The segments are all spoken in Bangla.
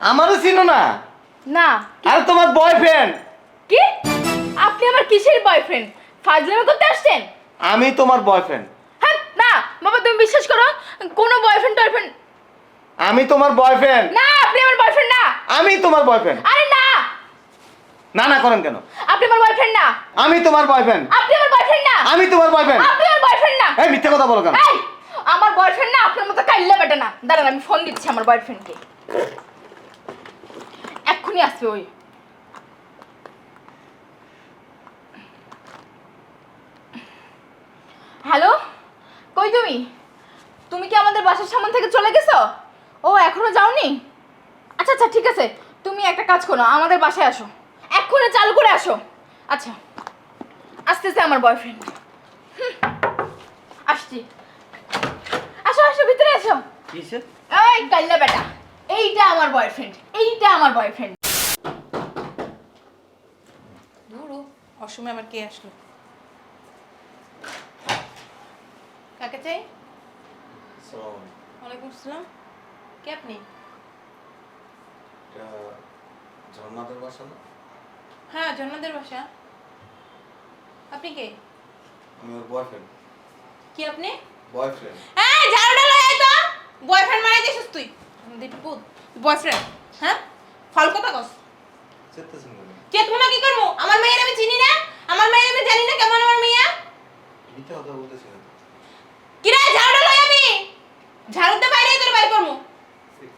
আমারও চিনো না। না আরে তোমার বয়ফ্রেন্ড কি? আপনি আমার কিসের বয়ফ্রেন্ড ফাজলামি করতে আসছেন? আমি তোমার বয়ফ্রেন্ড হ্যাঁ না বাবা তুমি বিশ্বাস করো কোনো বয়ফ্রেন্ড টয়ফ্রেন্ড আমি তোমার বয়ফ্রেন্ড না আপনি আমার বয়ফ্রেন্ড না। আমি তোমার বয়ফ্রেন্ড আরে না। না না করেন কেন? আপনি আমার বয়ফ্রেন্ড না। আমি তোমার বয়ফ্রেন্ড আপনি আমার বয়ফ্রেন্ড না। আমি তোমার বয়ফ্রেন্ড আপনি আমার বয়ফ্রেন্ড না। এই মিথ্যে কথা বলো কেন? এই আমার বয়ফ্রেন্ড না আপনার মতো কাইল্লা বেটা না। দাঁড়ান আমি ফোন দিচ্ছি আমার বয়ফ্রেন্ডকে এক্ষুনি আসবে ওই হ্যালো কই তুমি? তুমি কি আমাদের বাসার সামনে থেকে চলে গেছো? ও এখনও যাওনি? আচ্ছা আচ্ছা ঠিক আছে। তুমি একটা কাজ করো আমাদের বাসায় আসো। এক্ষুনি চালু করে আসো। আচ্ছা আসতেছে আমার বয়ফ্রেন্ড আসছি। আসো আসো ভিতরে আসো। এই গাল্লা বেটা। এইটা আমার বয়ফ্রেন্ড এইটা আমার বয়ফ্রেন্ড অসময়ে আবার কে আসলো? কাকে চাই? ওয়ালাইকুম আসসালাম। কে আপনি? ঝর্ণাদের বাসা না? হ্যাঁ জন্নাদের বাসা। আপনি কে? আমি ওর বয়ফ্রেন্ড কি আপনি? বয়ফ্রেন্ড হ্যাঁ ঝাড়ুটা লয়ে আয় তো। বয়ফ্রেন্ড মানে দিছিস তুই। বুঝ বয়ফ্রেন্ড হ্যাঁ? ফল কথা কস কে তুমি কি করব? আমার মেয়ের আমি চিনি না? আমার মেয়ের আমি জানি না কেমন আমার মেয়ে? মিথ্যে কথা বলতেছি না কি রে ঝাড়ুটা লয়ে আমি। ঝাড়ুতে বাইরে তোর বাইর করব।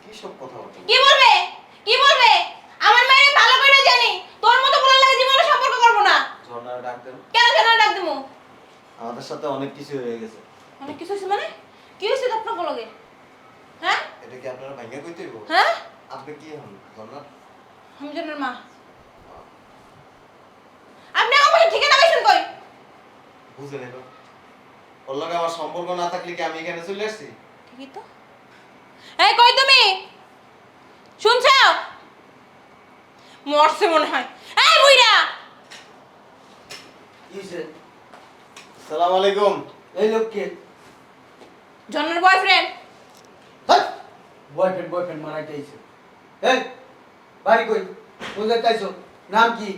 কি সব কথা বলছো কি বলবে? কি বলবে? আমার মেয়ে আমি ভালো করে জানি। তোর মতো বলে লাগে জীবনে সম্পর্ক করব না। ঝর্ণার ডাক দেন কেন কেন ডাক দিমু আমাদের সাথে অনেক কিছু হয়ে গেছে। অনেক কিছু হয়েছে মানে? কি হয়েছে আপনার লগে? হ্যাঁ? এটা কি আপনারা ভাঙ্গা কইতে হইব? হ্যাঁ? আপনি কি হন? ঝর্ণার? আমি জনের মা আপনি আমার পাশে ঠিকানা পাইছেন কই বুঝলেন এখন ওর লগে আমার সম্পর্ক না থাকলে কি আমি এখানে চলে আসছি? ঠিকই তো। এই কই তুমি? শুনছো? মরছে মনে হয়। এই বুইরা কিসে সালাম আলাইকুম। এই লোক কে জনের বয়ফ্রেন্ড বয়ফ্রেন্ড বয়ফ্রেন্ড মারাইতে আইছে। এই বাড়ি কই? জায়গায় আইছো নাম কি?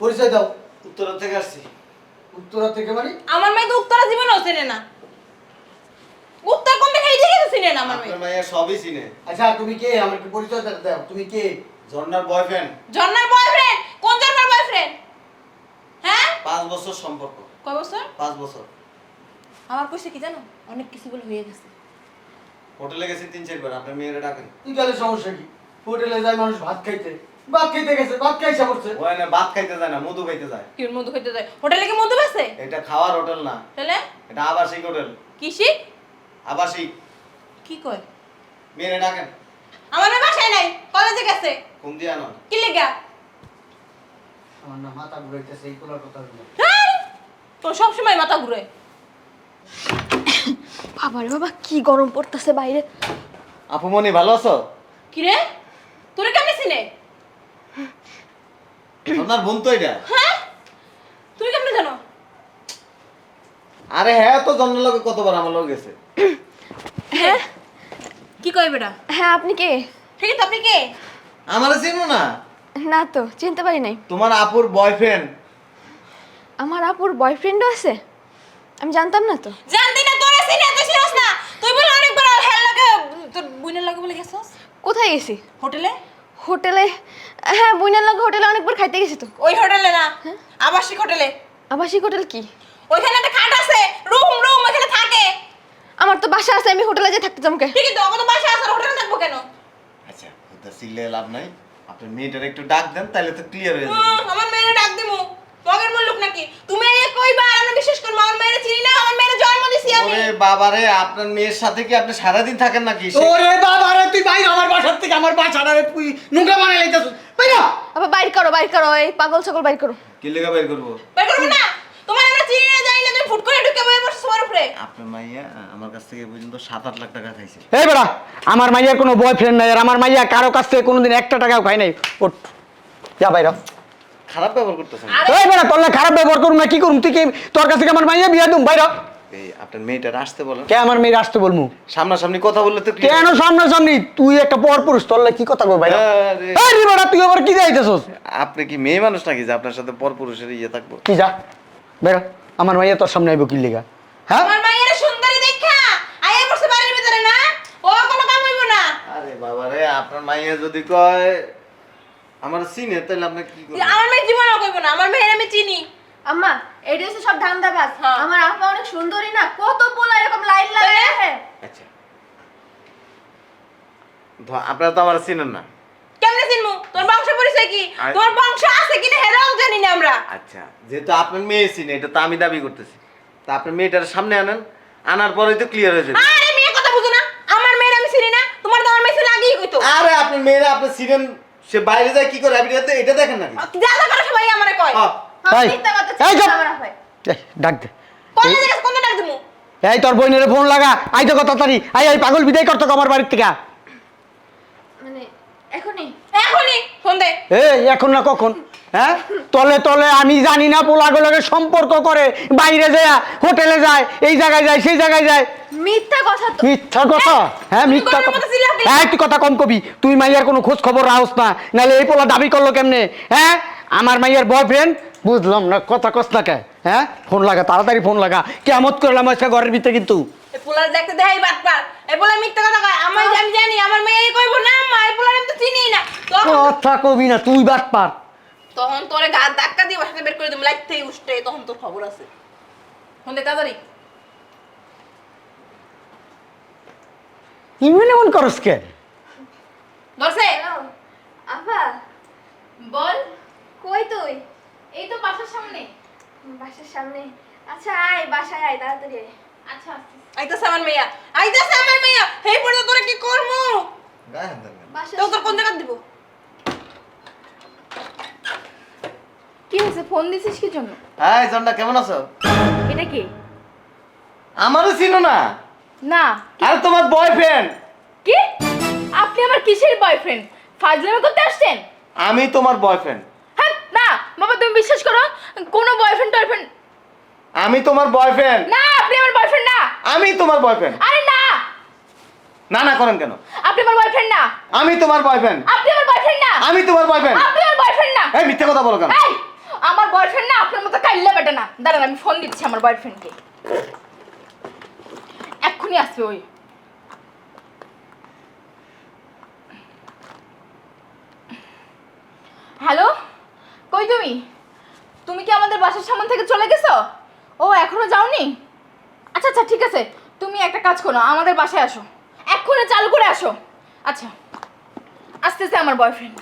পরিচয় দাও। উত্তর থেকে আসছি। উত্তরা থেকে মানে? আমার মেয়ে তো উত্তরা জীবনেও চেনে না। উত্তর কোন থেকে এই দিকে চিনে না আমার মেয়ে। আপনার মাইয়া সবই চিনে। আচ্ছা তুমি কে? আমার কি পরিচয় দাও দাও। তুমি কে? ঝর্ণার বয়ফ্রেন্ড জন্নার বয়ফ্রেন্ড কোন জন্নার বয়ফ্রেন্ড হ্যাঁ? পাঁচ বছর সম্পর্ক। কয় বছর? পাঁচ বছর। আমার কইছে কি জানো? অনেক কিছু বলে হয়ে গেছে। হোটেলে গেছি তিন চারবার। আপনার মেয়েরা ডাকেন। তুই গেলে সমস্যা কি? হোটেলে যায় মানুষ ভাত খাইতে। ভাত খাইতে গেছে ভাত খাইছে পড়ছে ওই না ভাত খাইতে যায় না মধু খাইতে যায়। কি মধু যায়? হোটেলে কি মধু এটা খাওয়ার হোটেল না। তাহলে? এটা আবাসিক হোটেল। কিসি আবাসিক। কি কয়? ডাকেন। আমার মেয়ে বাসায় নাই কলেজে গেছে। কোন দিয়া নন কি লেগা? আমার না মাথা ঘুরাইতেছে এই কোলার কথা হইল? তোর সবসময় মাথা ঘুরে বাবারে বাবা কি গরম পড়তেছে বাইরে। আপু আপুমনি ভালো আছো? কি রে তোরে কেমনে চিনে আপনার বোন তো এটা। হ্যাঁ? তুই কেমনে জানো? আরে হ্যাঁ তো জন্মের লোকে কতবার আমার লোক গেছে। হ্যাঁ? কি কয় বেটা? হ্যাঁ আপনি কে? ঠিক আছে আপনি কে? আমার চিনো না? না তো চিনতে পারি নাই। তোমার আপুর বয়ফ্রেন্ড আমার আপুর বয়ফ্রেন্ডও আছে? আমি জানতাম না তো। জানতি না তোরে চিনে তুই চিনস না। তুই বলে অনেকবার হেল লাগে তোর বুইনের লাগে বলে গেছস? কোথায় গেছি? হোটেলে? হোটেলে হ্যাঁ বইনার লাগে হোটেলে অনেকবার খাইতে গেছি তো। ওই হোটেলে না আবাসিক হোটেলে। আবাসিক হোটেল কি? ওইখানে একটা খাট আছে রুম রুম ওখানে থাকে। আমার তো বাসা আছে আমি হোটেলে যে থাকতে চামকে ঠিকই তো আমার তো বাসা আছে হোটেলে থাকব কেন? আচ্ছা তো সিলে লাভ নাই। আপনার মেয়েটার একটু ডাক দেন তাহলে তো ক্লিয়ার হয়ে যাবে। আমার মেয়েটা ডাক দিমু। মগের মুল্লুক নাকি? তুমি এই কইবা আর আমরা বিশ্বাস করব আমার মেয়েরে চিনি না আমার মেয়েরে জন্ম দিছি আমি। ওরে বাবারে আপনার মেয়ের সাথে কি আপনি সারাদিন থাকেন নাকি? ওরে বাবা রে তুই বাইরে আমার বাসার থেকে আমার বাসাটা রে তুই নুকা বানাই লাইতাছিস। বাইরে আবার বাইর করো বাইর করো এই পাগল সকল বাইর করো। কি লেখা বের করব? বের করব না! তোমার আমরা চিনি না জানি না তুমি ফুট করে ঢুকে বসে বসে তোমার উপরে। আপনার মাইয়া আমার কাছ থেকে পর্যন্ত সাত আট লাখ টাকা খাইছে। এই বেড়া আমার মাইয়া কোনো বয়ফ্রেন্ড নাই আর আমার মাইয়া কারও কাছ থেকে কোনোদিন একটা টাকাও খাই নাই। ওঠ যা বাইরা খারাপ ব্যবহার করতেছেন। এই বেড়া তোর লাগে খারাপ ব্যবহার করুম না কি করুম? তুই কি তোর কাছ থেকে আমার মাইয়া বিয়া দুম? বাইরা এই আপনার মেয়েটার আসতে বলেন। কে আমার মেয়ের আসতে বলমু? সামনাসামনি কথা বললে তো কেন সামনাসামনি? তুই একটা পর পুরুষ তোর লাগি কি কথা কই ভাই আরে, এই রিবাটা তুই আবার কি যাইতেছস? আপনি কি মেয়ে মানুষ নাকি যে আপনার সাথে পরপুরুষের ইয়ে থাকব? কি যা বেরো আমার মাইয়া তোর সামনে আইব কি লিগা? হ্যাঁ? আমার মায়ের সুন্দরী দেখা। আয়া বসে বাড়ির ভিতরে না? ও কোনো কাম হইব না? আরে বাবা রে আপনার মাইয়া যদি কয় আমার সিনে তাহলে আপনি কি করবেন? আমার মেয়ে জীবনও কইব না আমার মেয়ের আমি চিনি। আম্মা এটা হচ্ছে সব ধান্দাবাজ। হ্যাঁ। আমার আপা অনেক সুন্দরী না কত পোলা এরকম লাইন লাগে আচ্ছা। ধ- আপনারা তো আমার চিনেন না। কেমনে চিনমু তোর বংশ পরিচয় কি? তোর বংশ আছে কিনা হেরাও জানি না আমরা। আচ্ছা যেহেতু আপনার মেয়ে চিনে এটা তো আমি দাবি করতেছি। তা আপনার মেয়েটার সামনে আনেন আনার পরেই তো ক্লিয়ার হয়ে যাবে। আরে মেয়ে কথা বুঝো না। আমার মেয়ের আমি চিনি না তোমার তো আমার মেয়ে ছিল আগেই কইতো। আরে আপনার মেয়েরা আপনি চিনেন সে বাইরে যায় কি করে? আপনি এটা- এটা দেখেন নাকি যা যা করে সবাই আমারে কয়। হ্যাঁ। ভাই, এই চুপ। ডাক দে। কোন জায়গা কোন ডাক দিমু এই তোর বোনের ফোন লাগা। আই তো কথা তাড়ি আই আই পাগল বিদায় করতো আমার বাড়ির থেকে। মানে এখনই। এখনই। ফোন দে। এই এখন না কখন? হ্যাঁ? তলে তলে আমি জানি না পোলাগুলোকে সম্পর্ক করে। বাইরে যায় হোটেলে যায় এই জায়গায় যায় সেই জায়গায় যায়। মিথ্যা কথা তো মিথ্যা কথা? হ্যাঁ মিথ্যা কথা হ্যাঁ কথা কম কবি। তুই মাইয়ার কোনো খোঁজ খবর রাহস না। নাহলে এই পোলা দাবি করল কেমনে? হ্যাঁ? আমার মাইয়ার বয়ফ্রেন্ড বুঝলাম না কথা কস না কে? হ্যাঁ? ফোন লাগা তাড়াতাড়ি ফোন লাগা। কেমত করলাম আজকে ঘরের ভিতরে কিন্তু। পোলার দেখতে দেখাই এই পোলা মিথ্যা কথা কয়। আমার আমি জানি আমার মেয়ে কইব না মা এই পোলার আমি তো চিনি না। কথা কবি না তুই তখন তোরে গা ধাক্কা দিয়ে বাসাতে বের করে দিম। লাইট থেকে উঠতে তখন তোর খবর আছে। ফোন দে তাড়াতাড়ি। ইমন এমন করস কে? বল কই তুই? এই তো বাসার সামনে। বাসার সামনে? আচ্ছা আয় বাসায় আয় তাড়াতাড়ি আয়। আচ্ছা আইতাছে আমার মেয়া আইতাছে আমার মেয়া হেই পড়ে তোরে কি করমু? গায়ে হাত দেন তো তোর কোন জায়গা দিব? কি হয়েছে? ফোন দিছিস কি জন্য? হাই জন্ডা কেমন আছো? এটা কি? আমারও চিনো না। না আরে তোমার বয়ফ্রেন্ড কি? আপনি আমার কিসের বয়ফ্রেন্ড ফাজলামি করতে আসছেন? আমি তোমার বয়ফ্রেন্ড হ্যাঁ না বাবা তুমি বিশ্বাস করো কোনো বয়ফ্রেন্ড টয়ফ্রেন্ড আমি তোমার বয়ফ্রেন্ড না আপনি আমার বয়ফ্রেন্ড না। আমি তোমার বয়ফ্রেন্ড আরে না। না না করেন কেন? আপনি আমার বয়ফ্রেন্ড না। আমি তোমার বয়ফ্রেন্ড আপনি আমার বয়ফ্রেন্ড না। আমি তোমার বয়ফ্রেন্ড আপনি আমার বয়ফ্রেন্ড না। এই মিথ্যে কথা বলো কেন? এই আমার বয়ফ্রেন্ড না আপনার মতো কাইল্লা বেটা না। দাঁড়ান আমি ফোন দিচ্ছি আমার বয়ফ্রেন্ডকে এক্ষুনি আসবে ওই। হ্যালো? কই তুমি? তুমি কি আমাদের বাসার সামনে থেকে চলে গেছো? ও এখনও যাওনি? আচ্ছা আচ্ছা ঠিক আছে। তুমি একটা কাজ করো আমাদের বাসায় আসো। এক্ষুনি চালু করে আসো। আচ্ছা আসতেছে আমার বয়ফ্রেন্ড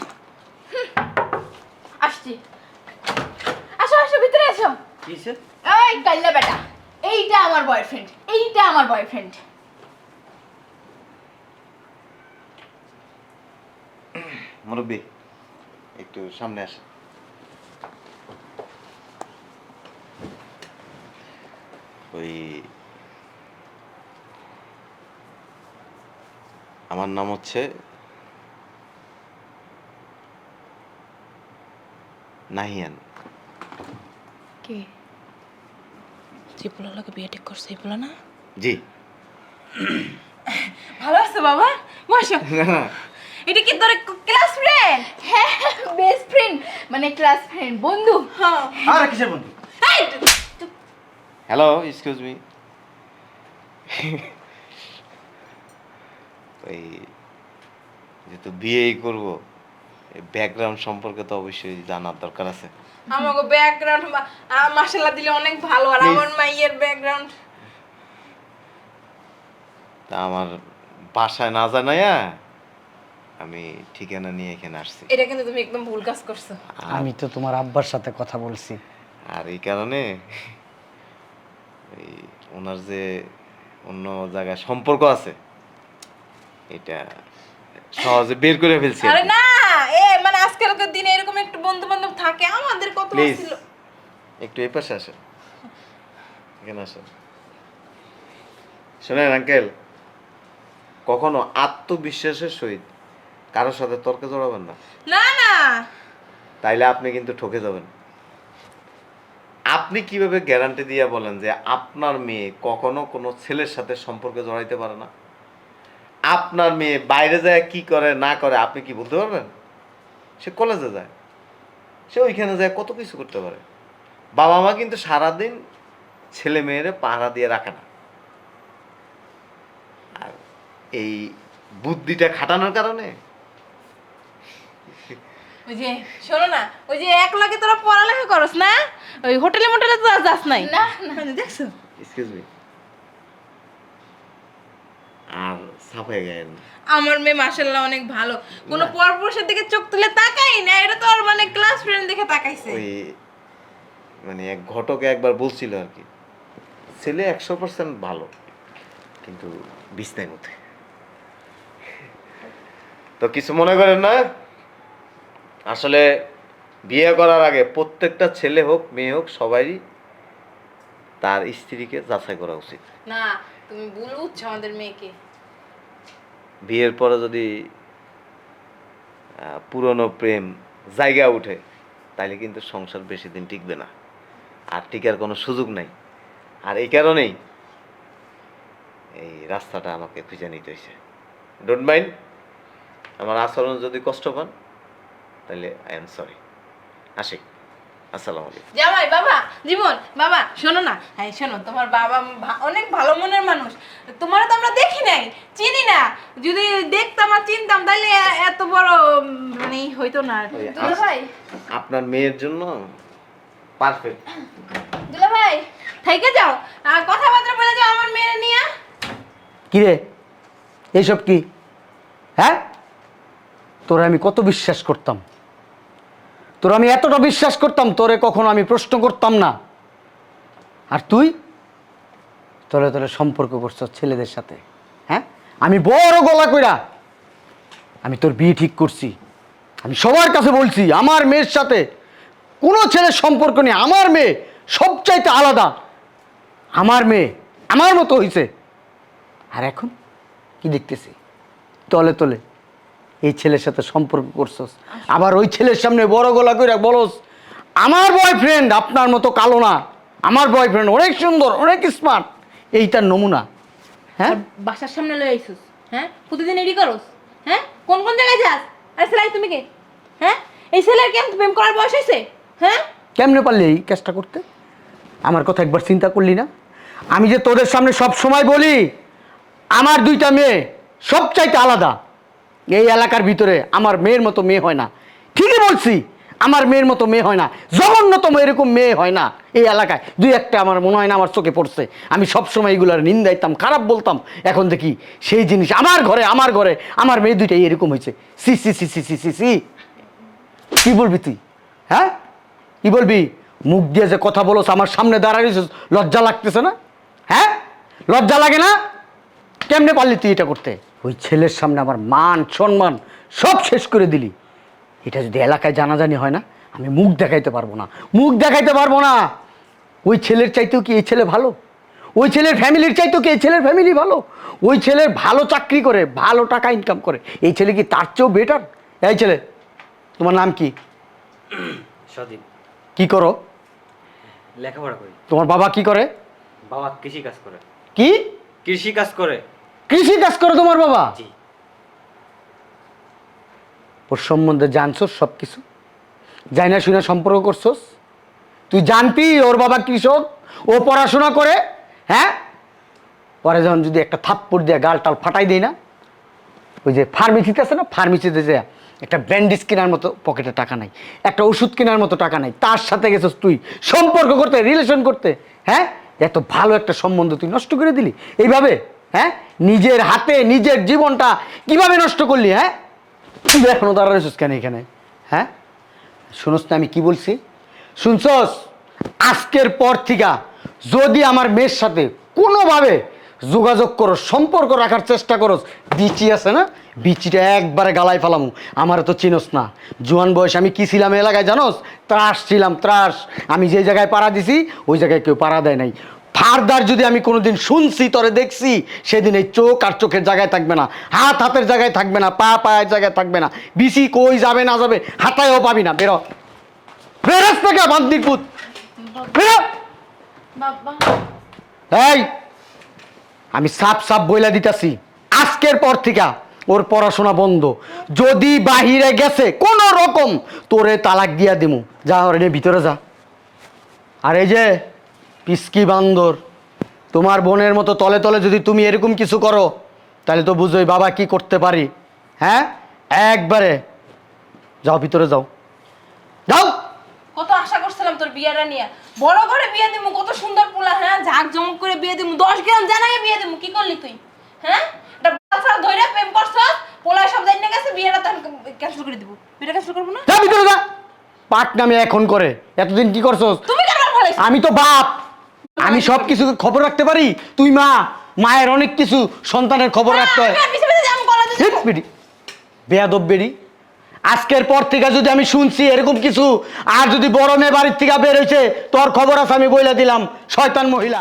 আসছি। আসো আসো ভিতরে এসো কিসে এই কাল্লা বেটা। এইটা আমার বয়ফ্রেন্ড এইটা আমার বয়ফ্রেন্ড মুরব্বী একটু সামনে আসে ওই আমার নাম হচ্ছে নাহিয়ান। কে? যে পোলা লাগে বিয়ে ঠিক করছে এই পোলা না? জি। ভালো আছে বাবা? বসো। এটা কি তোর ক্লাস ফ্রেন্ড হ্যাঁ বেস্ট ফ্রেন্ড মানে ক্লাস ফ্রেন্ড বন্ধু। হ্যাঁ। আর কিসের বন্ধু? হ্যালো এক্সকিউজ মি ওই যেহেতু বিয়েই করব। ব্যাকগ্রাউন্ড সম্পর্কে তো অবশ্যই জানার দরকার আছে। আমাকে ব্যাকগ্রাউন্ড মাশাআল্লাহ দিলে অনেক ভালো আর আমার মাইয়ের ব্যাকগ্রাউন্ড তা আমার বাসায় না জানাইয়া আমি ঠিকানা নিয়ে এখানে আসছি। এটা কিন্তু তুমি একদম ভুল কাজ করছ। আমি তো তোমার আব্বার সাথে কথা বলছি। আর এই কারণে এই ওনার যে অন্য জায়গায় সম্পর্ক আছে এটা সহজে বের করে ফেলছি আরে না এ মানে আজকালকার দিনে এরকম একটু বন্ধু বান্ধব থাকে আমাদের কত প্লিজ ছিল? একটু এই পাশে আসেন। এখানে আসেন। শোনেন আঙ্কেল কখনো আত্মবিশ্বাসের সহিত কারোর সাথে তর্কে জড়াবেন না। না না। তাইলে আপনি কিন্তু ঠকে যাবেন। আপনি কীভাবে গ্যারান্টি দিয়ে বলেন যে আপনার মেয়ে কখনো কোনো ছেলের সাথে সম্পর্কে জড়াইতে পারে না? আপনার মেয়ে বাইরে যায় কি করে না করে আপনি কি বলতে পারবেন? সে কলেজে যায়। সে ওইখানে যায় কত কিছু করতে পারে। বাবা মা কিন্তু সারাদিন ছেলে মেয়েরে পাহারা দিয়ে রাখে না। আর এই বুদ্ধিটা খাটানোর কারণে ওই যে শোনো না ওই যে এক লাগে তোরা পড়ালেখা করস না ওই হোটেলে মোটেলে তো আর যাস নাই। না, না। মানে দেখছ? এক্সকিউজ মি আর সাফাই গায়েন আমার মেয়ে মার্শাল্লাহ অনেক ভালো। কোনো পরপুরুষের দিকে চোখ তুলে তাকাই না এটা তো ওর মানে ক্লাস ফ্রেন্ড দেখে তাকাইছে। ওই মানে এক ঘটকে একবার বলছিল আর কি ছেলে একশো পার্সেন্ট ভালো কিন্তু বিছনায় মধ্যে তো কিছু মনে করেন না? আসলে বিয়ে করার আগে প্রত্যেকটা ছেলে হোক মেয়ে হোক সবারই তার স্ত্রীকে যাচাই করা উচিত। না তুমি ভুল বুঝছ আমাদের মেয়েকে। বিয়ের পরে যদি পুরনো প্রেম জায়গা উঠে তাহলে কিন্তু সংসার বেশি দিন টিকবে না। আর টিকার কোনো সুযোগ নাই। আর এই কারণেই এই রাস্তাটা আমাকে খুঁজে নিতে হয়েছে ডোন্ট মাইন্ড আমার আচরণ যদি কষ্ট পান তাহলে আই এম সরি আসি। আসসালামু আলাইকুম। জামাই বাবা জীবন বাবা শোনো না। হ্যাঁ শোনো তোমার বাবা অনেক ভালো মনের মানুষ। তোমার তো আমরা দেখি নাই চিনি না। যদি দেখতাম আর চিনতাম তাহলে এত বড় মানে হইতো না দুলা ভাই। আপনার মেয়ের জন্য পারফেক্ট দুলা ভাই থাইকে যাও। আর কথাবার্তা বলে যাও আমার মেয়ে নিয়ে। কি রে? এইসব কি? হ্যাঁ? তোরা আমি কত বিশ্বাস করতাম। তোর আমি এতটা বিশ্বাস করতাম, তোরে কখনো আমি প্রশ্ন করতাম না। আর তুই? তোরে তোরে সম্পর্ক করছ ছেলেদের সাথে হ্যাঁ? আমি বড় গলা কইরা আমি তোর বিয়ে ঠিক করছি। আমি সবার কাছে বলছি, আমার মেয়ের সাথে কোনো ছেলের সম্পর্ক নেই, আমার মেয়ে সবচাইতে আলাদা। আমার মেয়ে আমার মতো হয়েছে আর এখন কি দেখতেছি? তলে তলে। এই ছেলের সাথে সম্পর্ক করছস। আবার ওই ছেলের সামনে বড় গলা করে বলস আমার বয়ফ্রেন্ড আপনার মতো কালো না। আমার বয়ফ্রেন্ড অনেক সুন্দর অনেক স্মার্ট এইটার নমুনা। হ্যাঁ? বাসার সামনে লয়ে আইসুস হ্যাঁ? প্রতিদিন এডি করস হ্যাঁ? কোন কোন জায়গায় যাস? আরে সেলাই তুমি কে? হ্যাঁ? এই ছেলের কেমন প্রেম করার বয়স হয়েছে হ্যাঁ? কেমনে পারলি এই কাজটা করতে? আমার কথা একবার চিন্তা করলি না? আমি যে তোদের সামনে সব সময় বলি আমার দুইটা মেয়ে সব চাইতে আলাদা। এই এলাকার ভিতরে আমার মেয়ের মতো মেয়ে হয় না। ঠিকই বলছি, আমার মেয়ের মতো মেয়ে হয় না। জঘন্যতম এরকম মেয়ে হয় না এই এলাকায়। দুই একটা আমার মনে হয় না আমার চোখে পড়ছে। আমি সব সময় এগুলোর নিন্দাইতাম খারাপ বলতাম। এখন দেখি সেই জিনিস আমার ঘরে আমার ঘরে, আমার মেয়ে দুইটাই এরকম হয়েছে। সি সি সি সি সি সি সি। কি বলবি তুই? হ্যাঁ? কি বলবি? মুখ দিয়ে যে কথা বলোস, আমার সামনে দাঁড়াইছিস লজ্জা লাগতেছে না? হ্যাঁ? লজ্জা লাগে না? কেমনে পারলি তুই এটা করতে? ওই ছেলের সামনে আমার মান সম্মান সব শেষ করে দিলি। এটা যদি এলাকায় জানাজানি হয় না আমি মুখ দেখাইতে পারব না। মুখ দেখাইতে পারব না। ওই ছেলের চাইতেও কি এই ছেলে ভালো? ওই ছেলের ফ্যামিলির চাইতেও কি এই ছেলের ফ্যামিলি ভালো? ওই ছেলের ভালো চাকরি করে ভালো টাকা ইনকাম করে এই ছেলে কি তার চেয়েও বেটার এই ছেলে তোমার নাম কি? সদীপ কি করো? লেখাপড়া করি। তোমার বাবা কি করে? বাবা কৃষি কাজ করে। কি? কৃষি কাজ করে। কৃষি কাজ করে তোমার বাবা। ওর সম্বন্ধে জানছোস সব কিছু যাই না শুনে সম্পর্ক করছোস? তুই জানতি ওর বাবা কৃষক ও পড়াশোনা করে হ্যাঁ? পরে যখন যদি একটা থাপ্পড় দিয়ে গাল টাল ফাটাই দেই না ওই যে ফার্মেসিতে আছে না ফার্মেসিতে যে একটা ব্যান্ডেজ কেনার মতো পকেটে টাকা নাই একটা ওষুধ কেনার মতো টাকা নাই তার সাথে গেছিস তুই সম্পর্ক করতে রিলেশন করতে হ্যাঁ? এত ভালো একটা সম্বন্ধ তুই নষ্ট করে দিলি এইভাবে হ্যাঁ? নিজের হাতে, নিজের জীবনটা কীভাবে নষ্ট করলি হ্যাঁ? তুই এখনও দাঁড়াইছিস কেন এখানে? হ্যাঁ? শুনোস না, আমি কি বলছি? শুনছস? আজকের পর থেকে যদি আমার মেয়ের সাথে কোনোভাবে যোগাযোগ করো সম্পর্ক রাখার চেষ্টা করো বিচি আছে না? বিচিটা একবারে গালায় ফেলামু। আমার তো চিনস না। জোয়ান বয়স আমি কি ছিলাম এলাকায় জানোস? ত্রাস ছিলাম, ত্রাস। আমি যে জায়গায় পাড়া দিছি, ওই জায়গায় কেউ পাড়া দেয় নাই। ফারদার যদি আমি কোনোদিন শুনছি, তরে দেখছি, সেদিন এই চোখ আর চোখের জায়গায় থাকবে না। হাত হাতের জায়গায় থাকবে না, পা পায়ের জায়গায় থাকবে না। বিসি কই যাবে, না যাবে, হাতায়ও পাবি না। বেরো। বেরোস থেকে বান্দির পুত। বেরো! এই, আমি সাপ সাপ বইলা দিতাছি। আজকের পর থেকে ওর পড়াশোনা বন্ধ। যদি বাহিরে গেছে, কোন রকম তোরে তালাক দিয়া দিমু। যা, ওর ভিতরে যা। আর এই যে পিসকি বান্দর। তোমার বোনের মতো তলে তলে যদি তুমি এরকম কিছু করো তাহলে তো বুঝোই বাবা কি করতে পারি। হ্যাঁ? একবারে। যাও ভিতরে যাও। যাও! কত আশা করছিলাম তোর বিয়েটা নিয়ে। বড় ঘরে বিয়ে দিমু কত সুন্দর পোলা হ্যাঁ? ঝাঁক জমক করে বিয়ে দিমু দশ গ্রাম জানাই বিয়ে দিমু কি করলি তুই? হ্যাঁ? এটা বাচ্চা ধইরা প্রেম করছ পোলা সব জানিয়ে গেছে বিয়েটা তখন ক্যান্সেল করে দিব। বিয়েটা ক্যান্সেল করব না? যা ভিতরে যা। পাট নামে এখন করে। এতদিন কি করছস? তুমি কেন আমি তো বাপ। আমি সব কিছু খবর রাখতে পারি? তুই মা মায়ের অনেক কিছু সন্তানের খবর রাখতে হয়। হিট বেডি। বেয়াদব বেডি। আজকের পর থেকে যদি আমি শুনছি এরকম কিছু আর যদি বড় মেয়ে বাড়ির থেকে বের হয়েছে তোর খবর আছে আমি বইলা দিলাম শয়তান মহিলা।